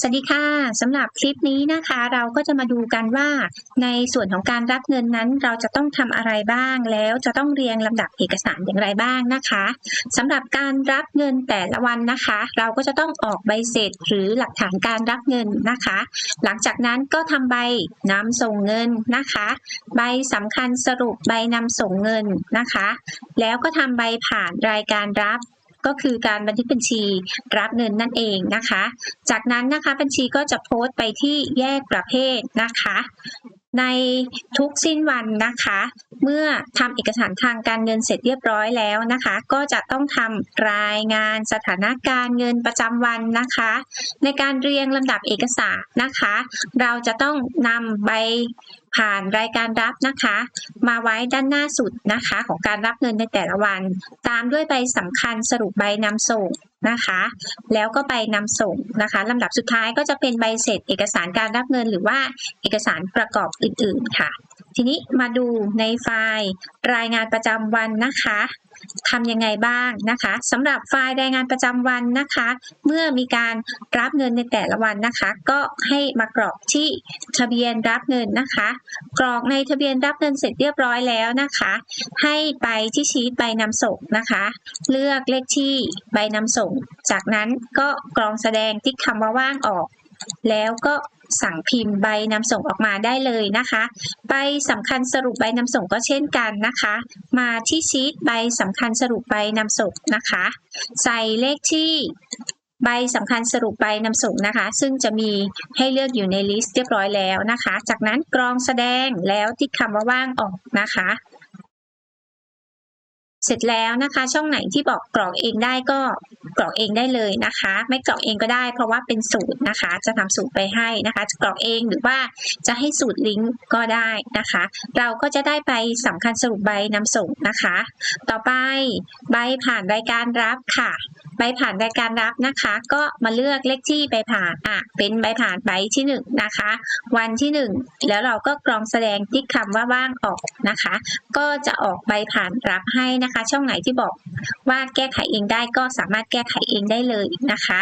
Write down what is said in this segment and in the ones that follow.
สวัสดีค่ะสำหรับคลิปนี้นะคะ เราก็จะมาดูกันว่า ในส่วนของการรับเงินนั้นเราจะต้องทำอะไรบ้าง แล้วจะต้องเรียงลำดับเอกสารอย่างไรบ้างนะคะสำหรับการรับเงินแต่ละวันนะคะ เราก็จะต้องออกใบเสร็จหรือหลักฐานการรับเงินนะคะ หลังจากนั้นก็ทำใบนำส่งเงินนะคะ ใบสำคัญสรุปใบนำส่งเงินนะคะ แล้วก็ทำใบผ่านรายการรับ ก็คือการบันทึกบัญชีรับเงินนั่นเองนะคะ จากนั้นนะคะบัญชีก็จะโพสต์ไปที่แยกประเภทนะคะ ในทุกสิ้นวันนะคะ เมื่อทำเอกสารทางการเงินเสร็จเรียบร้อยแล้วนะคะ ก็จะต้องทำรายงานสถานการเงินประจำวันนะคะ ในการเรียงลำดับเอกสารนะคะ เราจะต้องนำใบ ผ่านรายการรับนะคะ มาไว้ด้านหน้าสุดนะคะ ของการรับเงินในแต่ละวัน ตามด้วยใบสำคัญสรุปใบนำส่งนะคะ แล้วก็ใบนำส่งนะคะลำดับสุดท้ายก็จะเป็นใบเสร็จเอกสารการรับเงินหรือว่าเอกสารประกอบอื่นๆค่ะ ทีนี้มาดูในไฟล์รายงานประจำวันนะคะทำยังไงบ้างนะคะสำหรับไฟล์รายงานประจำวันนะคะ เมื่อมีการรับเงินในแต่ละวันนะคะ ก็ให้มากรอกที่ทะเบียนรับเงินนะคะ กรอกในทะเบียนรับเงินเสร็จเรียบร้อยแล้วนะคะ ให้ไปที่ชีตใบนำส่งนะคะ เลือกเลขที่ใบนำส่ง จากนั้นก็กรองแสดงติ๊กคำว่าว่างออก แล้วก็ สั่งพิมพ์ใบนำส่งออกมาได้เลยนะคะ ใบสำคัญสรุปใบนำส่งก็เช่นกันนะคะ มาที่ชีตใบสำคัญสรุปใบนำส่งนะคะ ใส่เลขที่ใบสำคัญสรุปใบนำส่งนะคะ ซึ่งจะมีให้เลือกอยู่ในลิสต์เรียบร้อยแล้วนะคะ จากนั้นกรองแสดงแล้วติ๊กคำว่าว่างออกนะคะ เสร็จแล้วนะคะ ช่องไหนที่บอกกรอกเองได้ก็กรอกเองได้เลยนะคะ ไม่กรอกเองก็ได้ เพราะว่าเป็นสูตรนะคะ จะทำสูตรไปให้นะคะจะกรอกเองหรือว่าจะให้สูตรลิงก์ก็ได้นะคะ เราก็จะได้ใบสำคัญสรุปใบนำส่งนะคะ ต่อไปใบผ่านรายการรับค่ะ ใบผ่านรายการรับนะคะ ก็มาเลือกเลขที่ใบผ่านอะเป็นใบผ่านใบที่หนึ่งนะคะ วันที่หนึ่งแล้วเราก็กรองแสดงที่คำว่าว่างออกนะคะ ก็จะออกใบผ่านรับให้นะคะ ช่องไหนที่บอกว่าแก้ไขเองได้ก็สามารถแก้ไขเองได้เลยนะคะ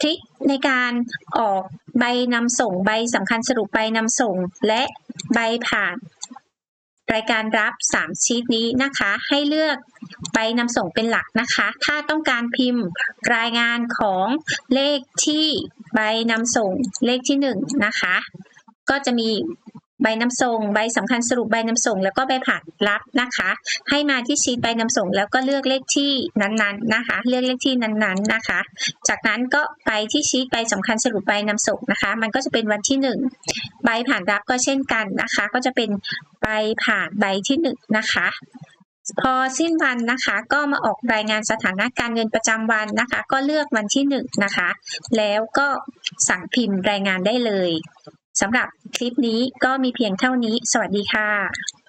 ทริคในการออกใบนำส่งใบสำคัญสรุปใบนำส่งและใบผ่าน รายการรับ 3 ชีตนี้นะคะ ให้เลือกใบนำส่งเป็นหลักนะคะ ถ้าต้องการพิมพ์รายงานของเลขที่ใบนำส่งเลขที่ 1 นะคะ ก็จะมี ใบนำส่ง ใบสำคัญสรุปใบนำส่ง แล้วก็ใบผ่านรับนะคะ ให้มาที่ชีตใบนำส่ง แล้วก็เลือกเลขที่นั้นๆนะคะ เลือกเลขที่นั้นๆนะคะ จากนั้นก็ไปที่ชีตใบสำคัญสรุปใบนำส่งนะคะ มันก็จะเป็นวันที่ 1 ใบผ่านรับก็เช่นกันนะคะ ก็จะเป็นใบผ่านใบที่1นะคะพอสิ้นวันนะคะก็มาออกรายงานสถานะการเงินประจำวันนะคะ ก็เลือกวันที่1นะคะ แล้วก็สั่งพิมพ์รายงานได้เลย สำหรับคลิปนี้ก็มีเพียงเท่านี้ สวัสดีค่ะ